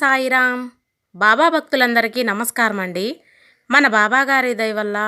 సాయిరామ్. బాబా భక్తులందరికీ నమస్కారం అండి మన బాబా గారి దయ వల్ల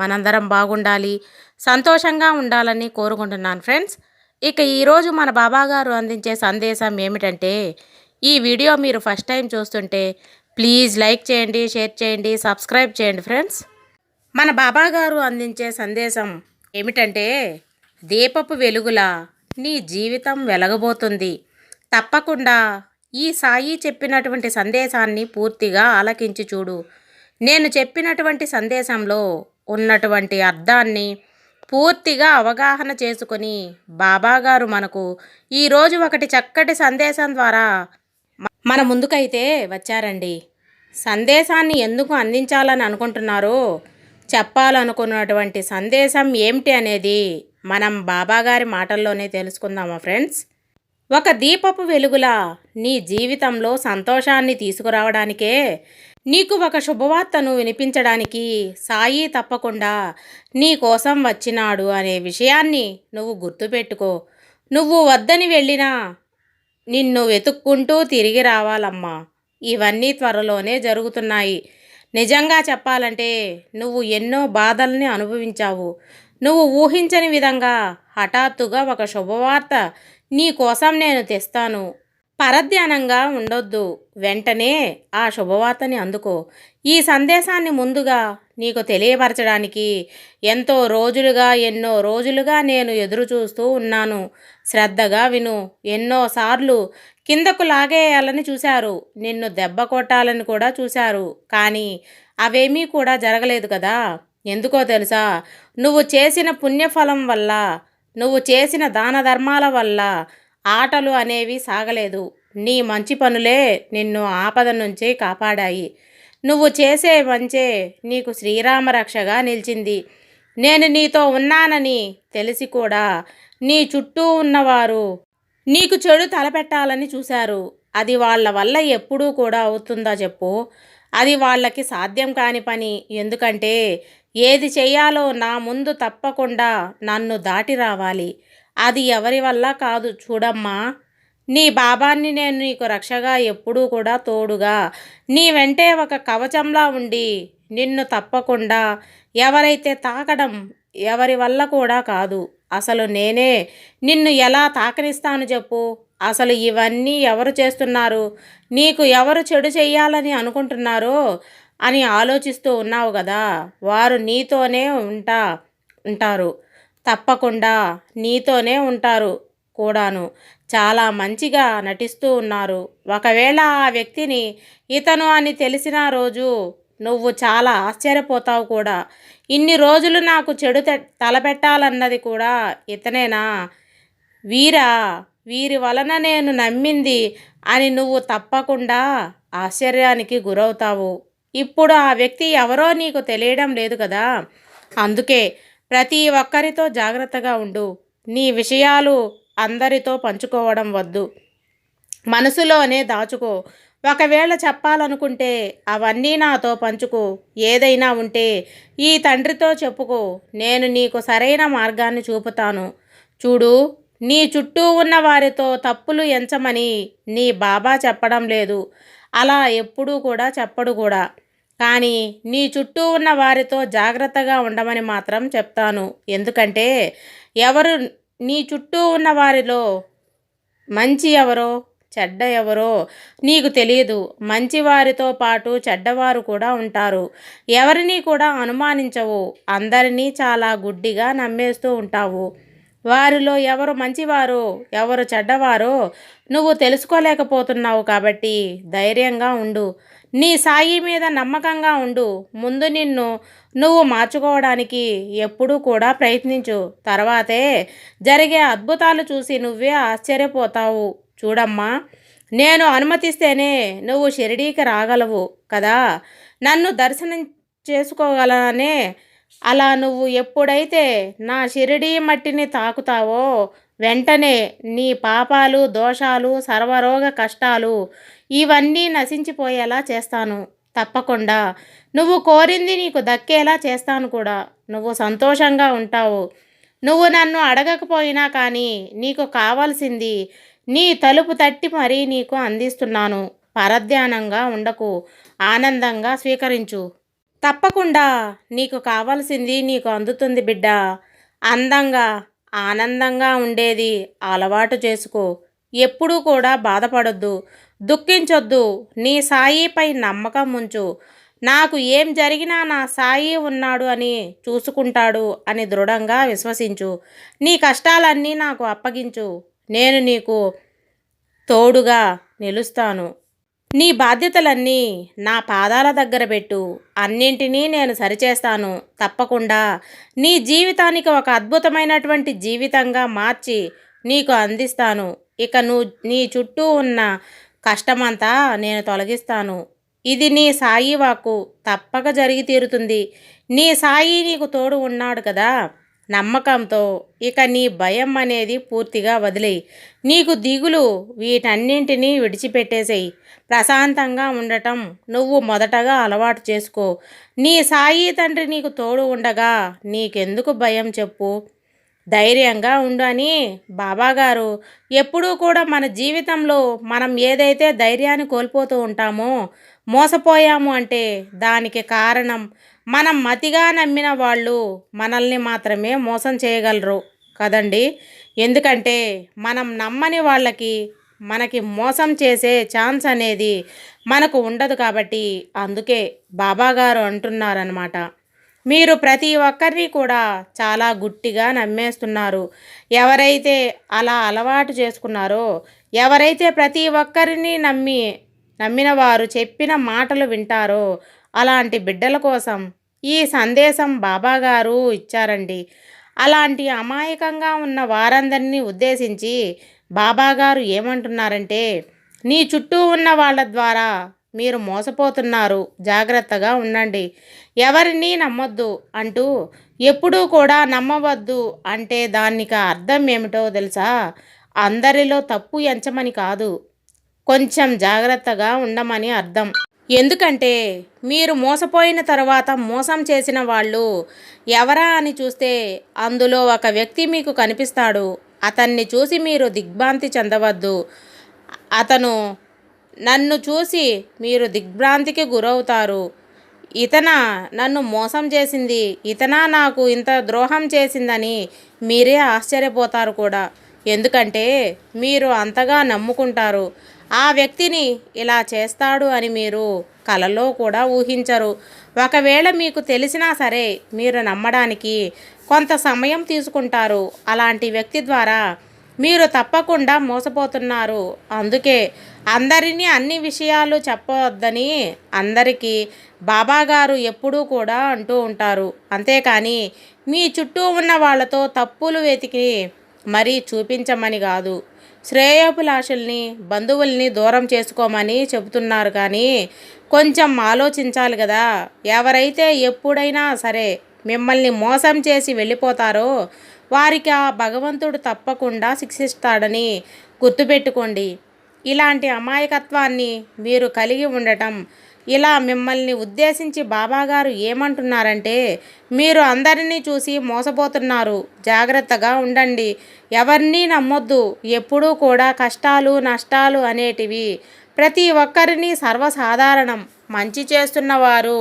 మనందరం బాగుండాలి సంతోషంగా ఉండాలని కోరుకుంటున్నాను ఫ్రెండ్స్. ఇక ఈరోజు మన బాబా గారు అందించే సందేశం ఏమిటంటే ఈ వీడియో మీరు ఫస్ట్ టైం చూస్తుంటే ప్లీజ్ లైక్ చేయండి షేర్ చేయండి సబ్స్క్రైబ్ చేయండి ఫ్రెండ్స్. మన బాబా గారు అందించే సందేశం ఏమిటంటే దీపపు వెలుగులా నీ జీవితం వెలగబోతుంది. తప్పకుండా ఈ సాయి చెప్పినటువంటి సందేశాన్ని పూర్తిగా ఆలకించి చూడు. నేను చెప్పినటువంటి సందేశంలో ఉన్నటువంటి అర్థాన్ని పూర్తిగా అవగాహన చేసుకొని బాబాగారు మనకు ఈరోజు ఒకటి చక్కటి సందేశం ద్వారా మన ముందుకైతే వచ్చారండి. సందేశాన్ని ఎందుకు అందించాలని అనుకుంటున్నారో చెప్పాలనుకున్నటువంటి సందేశం ఏమిటి అనేది మనం బాబాగారి మాటల్లోనే తెలుసుకుందామా ఫ్రెండ్స్? ఒక దీపపు వెలుగులా నీ జీవితంలో సంతోషాన్ని తీసుకురావడానికే నీకు ఒక శుభవార్తను వినిపించడానికి సాయి తప్పకుండా నీ కోసం వచ్చినాడు అనే విషయాన్ని నువ్వు గుర్తుపెట్టుకో. నువ్వు వద్దని వెళ్ళినా నిన్ను వెతుక్కుంటూ తిరిగి రావాలమ్మా. ఇవన్నీ త్వరలోనే జరుగుతున్నాయి. నిజంగా చెప్పాలంటే నువ్వు ఎన్నో బాధల్ని అనుభవించావు. నువ్వు ఊహించని విధంగా హఠాత్తుగా ఒక శుభవార్త నీ కోసం నేను తెస్తాను. పరధ్యానంగా ఉండొద్దు. వెంటనే ఆ శుభవార్తని అందుకో. ఈ సందేశాన్ని ముందుగా నీకు తెలియపరచడానికి ఎంతో రోజులుగా ఎన్నో రోజులుగా నేను ఎదురు చూస్తూ ఉన్నాను. శ్రద్ధగా విను. ఎన్నోసార్లు కిందకు లాగేయాలని చూశారు. నిన్ను దెబ్బ కొట్టాలని కూడా చూశారు. కానీ అవేమీ కూడా జరగలేదు కదా? ఎందుకో తెలుసా? నువ్వు చేసిన పుణ్యఫలం వల్ల నువ్వు చేసిన దాన ధర్మాల వల్ల ఆటలు అనేవి సాగలేదు. నీ మంచి పనులే నిన్ను ఆపద నుంచి కాపాడాయి. నువ్వు చేసే మంచే నీకు శ్రీరామ రక్షగా నిలిచింది. నేను నీతో ఉన్నానని తెలిసి కూడా నీ చుట్టూ ఉన్నవారు నీకు చెడు తలపెట్టాలని చూశారు. అది వాళ్ళ వల్ల ఎప్పుడూ కూడా అవుతుందా చెప్పు? అది వాళ్ళకి సాధ్యం కాని పని. ఎందుకంటే ఏది చెయ్యాలో నా ముందు తప్పకుండా నన్ను దాటి రావాలి. అది ఎవరి వల్ల కాదు చూడమ్మా. నీ బాబాన్ని నేను నీకు రక్షగా ఎప్పుడూ కూడా తోడుగా. నీ వెంటే ఒక కవచంలా ఉండి నిన్ను తప్పకుండా ఎవరైతే తాకడం ఎవరి వల్ల కూడా కాదు. అసలు నేనే నిన్ను ఎలా తాకనిస్తాను చెప్పు. అసలు ఇవన్నీ ఎవరు చేస్తున్నారు? నీకు ఎవరు చెడు చెయ్యాలని అనుకుంటున్నారో అని ఆలోచిస్తూ ఉన్నావు కదా? వారు నీతోనే ఉంటా ఉంటారు. తప్పకుండా నీతోనే ఉంటారు కూడాను. చాలా మంచిగా నటిస్తూ ఉన్నారు. ఒకవేళ ఆ వ్యక్తిని ఇతను అని తెలిసిన రోజు నువ్వు చాలా ఆశ్చర్యపోతావు కూడా. ఇన్ని రోజులు నాకు చెడు తలపెట్టాలన్నది కూడా ఇతనేనా? వీరా వీరి వలన నేను నమ్మింది అని నువ్వు తప్పకుండా ఆశ్చర్యానికి గురవుతావు. ఇప్పుడు ఆ వ్యక్తి ఎవరో నీకు తెలియడం లేదు కదా? అందుకే ప్రతి ఒక్కరితో జాగ్రత్తగా ఉండు. నీ విషయాలు అందరితో పంచుకోవడం వద్దు. మనసులోనే దాచుకో. ఒకవేళ చెప్పాలనుకుంటే అవన్నీ నాతో పంచుకో. ఏదైనా ఉంటే ఈ తండ్రితో చెప్పుకో. నేను నీకు సరైన మార్గాన్ని చూపుతాను. చూడు నీ చుట్టూ ఉన్న వారితో తప్పులు ఎంచమని నీ బాబా చెప్పడం లేదు. అలా ఎప్పుడూ కూడా చెప్పడు కూడా. కానీ నీ చుట్టూ ఉన్న వారితో జాగ్రత్తగా ఉండమని మాత్రం చెప్తాను. ఎందుకంటే ఎవరు నీ చుట్టూ ఉన్న వారిలో మంచి ఎవరో చెడ్డ ఎవరో నీకు తెలియదు. మంచి వారితో పాటు చెడ్డవారు కూడా ఉంటారు. ఎవరిని కూడా అనుమానించవు. అందరినీ చాలా గుడ్డిగా నమ్మేస్తూ ఉంటావు. వారిలో ఎవరు మంచివారు ఎవరు చెడ్డవారో నువ్వు తెలుసుకోలేకపోతున్నావు కాబట్టి ధైర్యంగా ఉండు. నీ సాయి మీద నమ్మకంగా ఉండు. ముందు నిన్ను నువ్వు మార్చుకోవడానికి ఎప్పుడూ కూడా ప్రయత్నించు. తర్వాతే జరిగే అద్భుతాలు చూసి నువ్వే ఆశ్చర్యపోతావు. చూడమ్మా నేను అనుమతిస్తేనే నువ్వు షిరిడీకి రాగలవు కదా. నన్ను దర్శనం చేసుకోగలనే అలా నువ్వు ఎప్పుడైతే నా షిరిడీ మట్టిని తాకుతావో వెంటనే నీ పాపాలు దోషాలు సర్వరోగ కష్టాలు ఇవన్నీ నశించిపోయేలా చేస్తాను. తప్పకుండా. నువ్వు కోరింది నీకు దక్కేలా చేస్తాను కూడా. నువ్వు సంతోషంగా ఉంటావు. నువ్వు నన్ను అడగకపోయినా కానీ నీకు కావాల్సింది నీ తలుపు తట్టి మరీ నీకు అందిస్తున్నాను. పరధ్యానంగా ఉండకు. ఆనందంగా స్వీకరించు. తప్పకుండా. నీకు కావాల్సింది నీకు అందుతుంది బిడ్డ. అందంగా ఆనందంగా ఉండేది అలవాటు చేసుకో. ఎప్పుడూ కూడా బాధపడొద్దు. దుఃఖించొద్దు. నీ సాయిపై నమ్మకం ఉంచు. నాకు ఏం జరిగినా నా సాయి ఉన్నాడు అని చూసుకుంటాడు అని దృఢంగా విశ్వసించు. నీ కష్టాలన్నీ నాకు అప్పగించు. నేను నీకు తోడుగా నిలుస్తాను. నీ బాధ్యతలన్నీ నా పాదాల దగ్గర పెట్టు. అన్నింటినీ నేను సరిచేస్తాను. తప్పకుండా. నీ జీవితానికి ఒక అద్భుతమైనటువంటి జీవితంగా మార్చి నీకు అందిస్తాను. ఇక నువ్వు నీ చుట్టూ ఉన్న కష్టమంతా నేను తొలగిస్తాను. ఇది నీ సాయి వాక్కు. తప్పక జరిగి తీరుతుంది. నీ సాయి నీకు తోడు ఉన్నాడు కదా. నమ్మకంతో ఇక నీ భయం అనేది పూర్తిగా వదిలేయి. నీకు దిగులు వీటన్నింటినీ విడిచిపెట్టేసేయి. ప్రశాంతంగా ఉండటం నువ్వు మొదటగా అలవాటు చేసుకో. నీ సాయి తండ్రి నీకు తోడు ఉండగా నీకెందుకు భయం చెప్పు? ధైర్యంగా ఉండు అని బాబాగారు. ఎప్పుడూ కూడా మన జీవితంలో మనం ఏదైతే ధైర్యాన్ని కోల్పోతూ ఉంటామో మోసపోయాము అంటే దానికి కారణం మనం మతిగా నమ్మిన వాళ్ళు మనల్ని మాత్రమే మోసం చేయగలరు కదండి. ఎందుకంటే మనం నమ్మని వాళ్ళకి మనకి మోసం చేసే ఛాన్స్ అనేది మనకు ఉండదు కాబట్టి అందుకే బాబాగారు అంటున్నారనమాట మీరు ప్రతి ఒక్కరిని కూడా చాలా గుట్టిగా నమ్మేస్తున్నారు. ఎవరైతే అలా అలవాటు చేసుకున్నారో ఎవరైతే ప్రతి ఒక్కరిని నమ్మి నమ్మిన వారు చెప్పిన మాటలు వింటారో అలాంటి బిడ్డల కోసం ఈ సందేశం బాబాగారు ఇచ్చారండి. అలాంటి అమాయకంగా ఉన్న వారందరినీ ఉద్దేశించి బాబాగారు ఏమంటున్నారంటే నీ చుట్టూ ఉన్న వాళ్ళ ద్వారా మీరు మోసపోతున్నారు. జాగ్రత్తగా ఉండండి. ఎవరిని నమ్మొద్దు అంటూ ఎప్పుడూ కూడా నమ్మవద్దు అంటే దానికి అర్థం ఏమిటో తెలుసా? అందరిలో తప్పు ఎంచమని కాదు. కొంచెం జాగ్రత్తగా ఉండమని అర్థం. ఎందుకంటే మీరు మోసపోయిన తర్వాత మోసం చేసిన వాళ్ళు ఎవరా అని చూస్తే అందులో ఒక వ్యక్తి మీకు కనిపిస్తాడు. అతన్ని చూసి మీరు దిగ్భ్రాంతి చెందవద్దు. అతను నన్ను చూసి మీరు దిగ్భ్రాంతికి గురవుతారు. ఇతన నన్ను మోసం చేసింది. ఇతన నాకు ఇంత ద్రోహం చేసిందని మీరే ఆశ్చర్యపోతారు కూడా. ఎందుకంటే మీరు అంతగా నమ్ముకుంటారు. ఆ వ్యక్తిని ఇలా చేస్తాడు అని మీరు కలలో కూడా ఊహించరు. ఒకవేళ మీకు తెలిసినా సరే మీరు నమ్మడానికి కొంత సమయం తీసుకుంటారు. అలాంటి వ్యక్తి ద్వారా మీరు తప్పకుండా మోసపోతున్నారు. అందుకే అందరినీ అన్ని విషయాలు చెప్పవద్దని అందరికీ బాబాగారు ఎప్పుడూ కూడా అంటూ ఉంటారు. అంతేకాని మీ చుట్టూ ఉన్న వాళ్ళతో తప్పులు వెతికి మరీ చూపించమని కాదు. శ్రేయోభిలాషుల్ని బంధువుల్ని దూరం చేసుకోమని చెబుతున్నారు కానీ కొంచెం ఆలోచించాలి కదా. ఎవరైతే ఎప్పుడైనా సరే మిమ్మల్ని మోసం చేసి వెళ్ళిపోతారో వారికి ఆ భగవంతుడు తప్పకుండా శిక్షిస్తాడని గుర్తుపెట్టుకోండి. ఇలాంటి అమాయకత్వాన్ని మీరు కలిగి ఉండటం ఇలా మిమ్మల్ని ఉద్దేశించి బాబాగారు ఏమంటున్నారంటే మీరు అందరినీ చూసి మోసపోతున్నారు. జాగ్రత్తగా ఉండండి. ఎవరినీ నమ్మొద్దు. ఎప్పుడూ కూడా కష్టాలు నష్టాలు అనేటివి ప్రతి ఒక్కరిని సర్వసాధారణం. మంచి చేస్తున్నవారు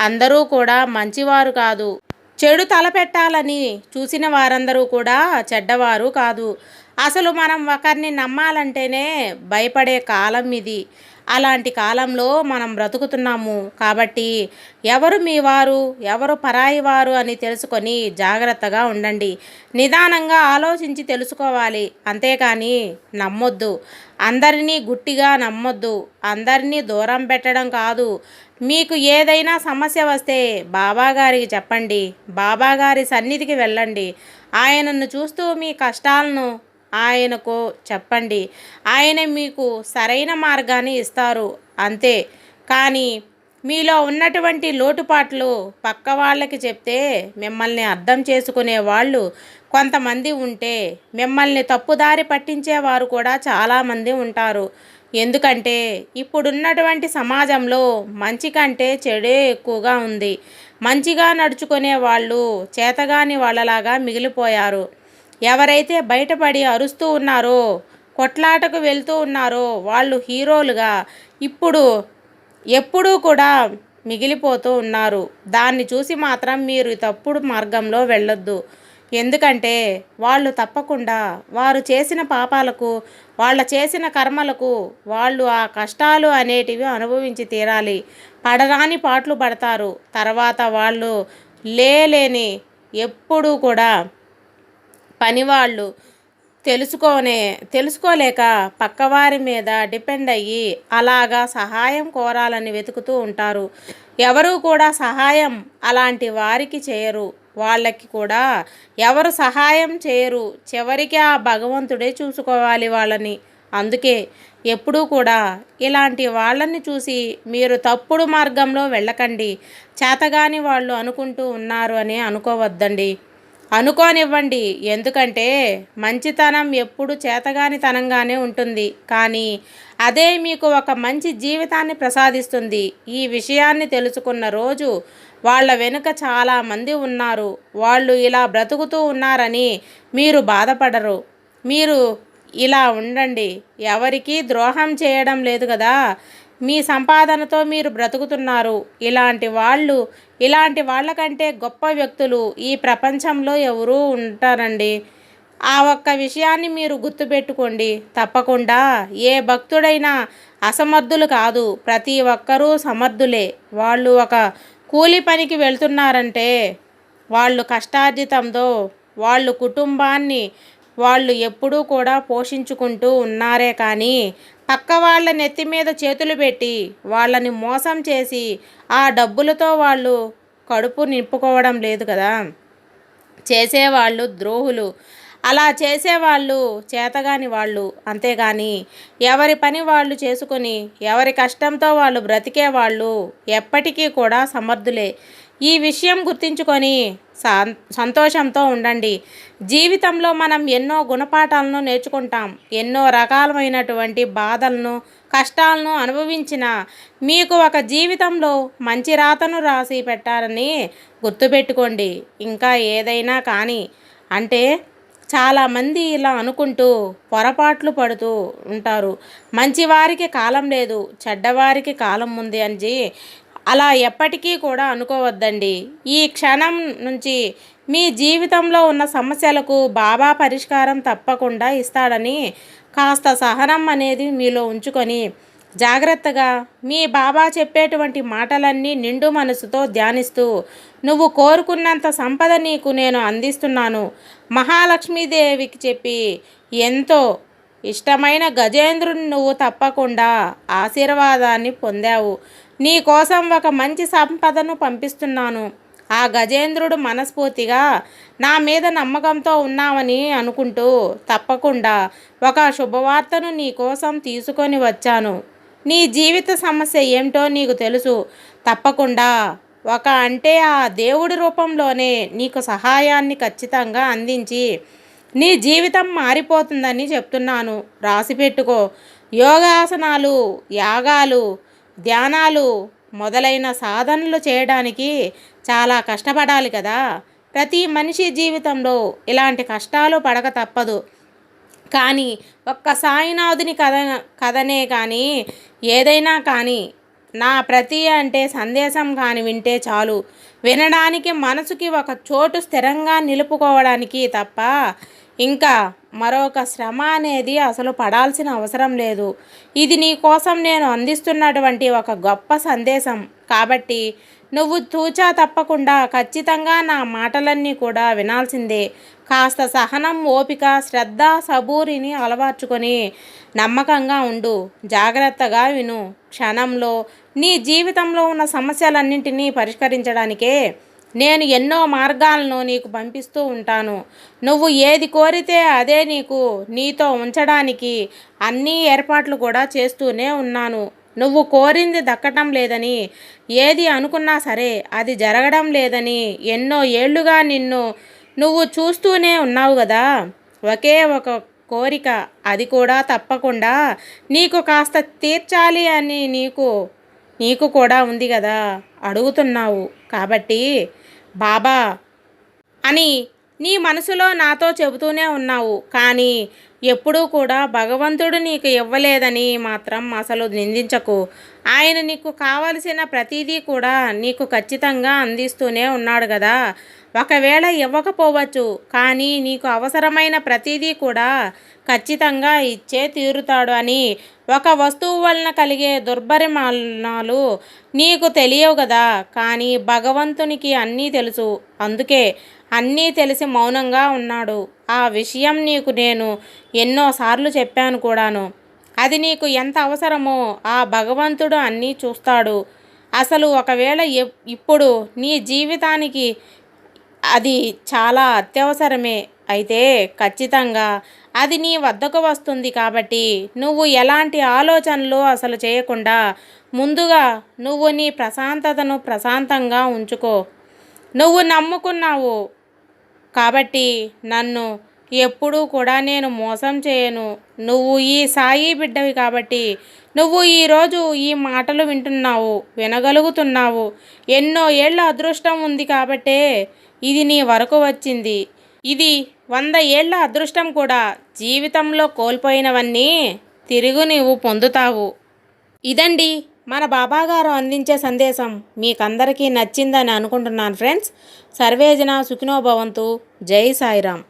అందరూ కూడా మంచివారు కాదు. చెడు తలపెట్టాలని చూసిన వారందరూ కూడా చెడ్డవారు కాదు. అసలు మనం ఒకరిని నమ్మాలంటేనే భయపడే కాలం ఇది. అలాంటి కాలంలో మనం బ్రతుకుతున్నాము. కాబట్టి ఎవరు మీ వారు ఎవరు పరాయి వారు అని తెలుసుకొని జాగ్రత్తగా ఉండండి. నిదానంగా ఆలోచించి తెలుసుకోవాలి. అంతేకాని నమ్మొద్దు. అందరినీ గుట్టిగా నమ్మొద్దు. అందరినీ దూరం పెట్టడం కాదు. మీకు ఏదైనా సమస్య వస్తే బాబాగారికి చెప్పండి. బాబాగారి సన్నిధికి వెళ్ళండి. ఆయనను చూస్తూ మీ కష్టాలను ఆయనకు చెప్పండి. ఆయన మీకు సరైన మార్గాన్ని ఇస్తారు అంతే. కానీ మీలో ఉన్నటువంటి లోటుపాట్లు పక్క వాళ్ళకి చెప్తే మిమ్మల్ని అర్థం చేసుకునే వాళ్ళు కొంతమంది ఉంటే మిమ్మల్ని తప్పుదారి పట్టించేవారు కూడా చాలామంది ఉంటారు. ఎందుకంటే ఇప్పుడున్నటువంటి సమాజంలో మంచి కంటే చెడే ఎక్కువగా ఉంది. మంచిగా నడుచుకునే వాళ్ళు చేతగాని వాళ్ళలాగా మిగిలిపోయారు. ఎవరైతే బయటపడి అరుస్తూ ఉన్నారో కొట్లాటకు వెళ్తూ ఉన్నారో వాళ్ళు హీరోలుగా ఇప్పుడు ఎప్పుడూ కూడా మిగిలిపోతూ ఉన్నారు. దాన్ని చూసి మాత్రం మీరు తప్పుడు మార్గంలో వెళ్ళొద్దు. ఎందుకంటే వాళ్ళు తప్పకుండా వారు చేసిన పాపాలకు వాళ్ళ చేసిన కర్మలకు వాళ్ళు ఆ కష్టాలు అనేటివి అనుభవించి తీరాలి. పడరాని పాటలు పడతారు. తర్వాత వాళ్ళు లేలేని ఎప్పుడూ కూడా పనివాళ్ళు తెలుసుకోనే తెలుసుకోలేక పక్కవారి మీద డిపెండ్ అయ్యి అలాగా సహాయం కోరాలని వెతుకుతూ ఉంటారు. ఎవరు కూడా సహాయం అలాంటి వారికి చేయరు. వాళ్ళకి కూడా ఎవరు సహాయం చేయరు. చివరికి ఆ భగవంతుడే చూసుకోవాలి వాళ్ళని. అందుకే ఎప్పుడూ కూడా ఇలాంటి వాళ్ళని చూసి మీరు తప్పుడు మార్గంలో వెళ్ళకండి. చేతగాని వాళ్ళు అనుకుంటూ ఉన్నారు అని అనుకోవద్దండి. అనుకోనివ్వండి. ఎందుకంటే మంచితనం ఎప్పుడు చేతగానితనంగానే ఉంటుంది. కానీ అదే మీకు ఒక మంచి జీవితాన్ని ప్రసాదిస్తుంది. ఈ విషయాన్ని తెలుసుకున్న రోజు వాళ్ళ వెనుక చాలామంది ఉన్నారు. వాళ్ళు ఇలా బ్రతుకుతూ ఉన్నారని మీరు బాధపడరు. మీరు ఇలా ఉండండి. ఎవరికీ ద్రోహం చేయడం లేదు కదా. మీ సంపాదనతో మీరు బ్రతుకుతున్నారు. ఇలాంటి వాళ్ళు ఇలాంటి వాళ్ళకంటే గొప్ప వ్యక్తులు ఈ ప్రపంచంలో ఎవరూ ఉంటారండి. ఆ ఒక్క విషయాన్ని మీరు గుర్తుపెట్టుకోండి. తప్పకుండా ఏ భక్తుడైనా అసమర్థులు కాదు. ప్రతి ఒక్కరూ సమర్థులే. వాళ్ళు ఒక కూలి పనికి వెళ్తున్నారంటే వాళ్ళు కష్టార్జితంతో వాళ్ళు కుటుంబాన్ని వాళ్ళు ఎప్పుడూ కూడా పోషించుకుంటూ ఉన్నారే కానీ పక్క వాళ్ళ నెత్తి మీద చేతులు పెట్టి వాళ్ళని మోసం చేసి ఆ డబ్బులతో వాళ్ళు కడుపు నింపుకోవడం లేదు కదా. చేసేవాళ్ళు ద్రోహులు. అలా చేసేవాళ్ళు చేతగాని వాళ్ళు. అంతేగాని ఎవరి పని వాళ్ళు చేసుకొని ఎవరి కష్టంతో వాళ్ళు బ్రతికే వాళ్ళు ఎప్పటికీ కూడా సమర్థులే. ఈ విషయం గుర్తించుకొని సంతోషంతో ఉండండి. జీవితంలో మనం ఎన్నో గుణపాఠాలను నేర్చుకుంటాం. ఎన్నో రకాలమైనటువంటి బాధలను కష్టాలను అనుభవించిన మీకు ఒక జీవితంలో మంచి రాతను రాసి పెట్టారని గుర్తుపెట్టుకోండి. ఇంకా ఏదైనా కానీ అంటే చాలామంది ఇలా అనుకుంటూ పొరపాట్లు పడుతూ ఉంటారు. మంచివారికి కాలం లేదు చెడ్డవారికి కాలం ఉంది అని అలా ఎప్పటికీ కూడా అనుకోవద్దండి. ఈ క్షణం నుంచి మీ జీవితంలో ఉన్న సమస్యలకు బాబా పరిష్కారం తప్పకుండా ఇస్తాడని కాస్త సహనం అనేది మీలో ఉంచుకొని జాగ్రత్తగా మీ బాబా చెప్పేటువంటి మాటలన్నీ నిండు మనసుతో ధ్యానిస్తూ నువ్వు కోరుకున్నంత సంపద నీకు నేను అందిస్తున్నాను. మహాలక్ష్మీదేవికి చెప్పి ఎంతో ఇష్టమైన గజేంద్రుని నువ్వు తప్పకుండా ఆశీర్వాదాన్ని పొందావు. నీ కోసం ఒక మంచి సంపదను పంపిస్తున్నాను. ఆ గజేంద్రుడు మనస్ఫూర్తిగా నా మీద నమ్మకంతో ఉన్నావని అనుకుంటూ తప్పకుండా ఒక శుభవార్తను నీ కోసం తీసుకొని వచ్చాను. నీ జీవిత సమస్య ఏమిటో నీకు తెలుసు. తప్పకుండా ఒక అంటే ఆ దేవుడి రూపంలోనే నీకు సహాయాన్ని ఖచ్చితంగా అందించి నీ జీవితం మారిపోతుందని చెప్తున్నాను. రాసిపెట్టుకో యోగాసనాలు యాగాలు ధ్యానాలు మొదలైన సాధనలు చేయడానికి చాలా కష్టపడాలి కదా. ప్రతి మనిషి జీవితంలో ఇలాంటి కష్టాలు పడక తప్పదు. కానీ ఒక్క సాయినాథుని కథ కథనే కానీ ఏదైనా కానీ నా ప్రతి అంటే సందేశం కాని వింటే చాలు. వినడానికి మనసుకి ఒక చోటు స్థిరంగా నిలుపుకోవడానికి తప్ప ఇంకా మరొక శ్రమ అనేది అసలు పడాల్సిన అవసరం లేదు. ఇది నీ కోసం నేను అందిస్తున్నటువంటి ఒక గొప్ప సందేశం. కాబట్టి నువ్వు తూచా తప్పకుండా ఖచ్చితంగా నా మాటలన్నీ కూడా వినాల్సిందే. కాస్త సహనం ఓపిక శ్రద్ధ సబూరిని అలవార్చుకొని నమ్మకంగా ఉండు. జాగ్రత్తగా విను. క్షణంలో నీ జీవితంలో ఉన్న సమస్యలన్నింటినీ పరిష్కరించడానికే నేను ఎన్నో మార్గాలను నీకు పంపిస్తూ ఉంటాను. నువ్వు ఏది కోరితే అదే నీకు నీతో ఉంచడానికి అన్ని ఏర్పాట్లు కూడా చేస్తూనే ఉన్నాను. నువ్వు కోరింది దక్కటం లేదని ఏది అనుకున్నా సరే అది జరగడం లేదని ఎన్నో ఏళ్ళుగా నిన్ను నువ్వు చూస్తూనే ఉన్నావు కదా. ఒకే ఒక కోరిక అది కూడా తప్పకుండా నీకు కాస్త తీర్చాలి అని నీకు నీకు కూడా ఉంది కదా అడుగుతున్నావు. కాబట్టి బాబా! అని నీ మనసులో నాతో చెబుతూనే ఉన్నావు. కానీ ఎప్పుడూ కూడా భగవంతుడు నీకు ఇవ్వలేదని మాత్రం అసలు నిందించకు. ఆయన నీకు కావలసిన ప్రతిదీ కూడా నీకు ఖచ్చితంగా అందిస్తూనే ఉన్నాడు కదా ఒకవేళ ఇవ్వకపోవచ్చు. కానీ నీకు అవసరమైన ప్రతిదీ కూడా ఖచ్చితంగా ఇచ్చే తీరుతాడు అని. ఒక వస్తువు వలన కలిగే దుర్పరిమాణాలు నీకు తెలియవు కదా కానీ భగవంతునికి అన్నీ తెలుసు. అందుకే అన్నీ తెలిసి మౌనంగా ఉన్నాడు. ఆ విషయం నీకు నేను ఎన్నోసార్లు చెప్పాను కూడాను. అది నీకు ఎంత అవసరమో ఆ భగవంతుడు అన్నీ చూస్తాడు. అసలు ఒకవేళ ఇప్పుడు నీ జీవితానికి అది చాలా అత్యవసరమే. అయితే ఖచ్చితంగా అది నీ వద్దకు వస్తుంది కాబట్టి నువ్వు ఎలాంటి ఆలోచనలు అసలు చేయకుండా ముందుగా నువ్వు నీ ప్రశాంతతను ప్రశాంతంగా ఉంచుకో. నువ్వు నమ్ముకున్నావు కాబట్టి నన్ను ఎప్పుడూ కూడా నేను మోసం చేయను. నువ్వు ఈ సాయి బిడ్డవి కాబట్టి నువ్వు ఈరోజు ఈ మాటలు వింటున్నావు వినగలుగుతున్నావు. ఎన్నో ఏళ్ళ అదృష్టం ఉంది కాబట్టే ఇది నీ వరకు వచ్చింది. ఇది వంద ఏళ్ళ అదృష్టం కూడా జీవితంలో కోల్పోయినవన్నీ తిరుగు నీవు పొందుతావు. ఇదండి మన బాబాగారు అందించే సందేశం. మీకందరికీ నచ్చిందని అనుకుంటున్నాను ఫ్రెండ్స్. సర్వేజన సుఖినోభవంతు జై సాయిరామ్.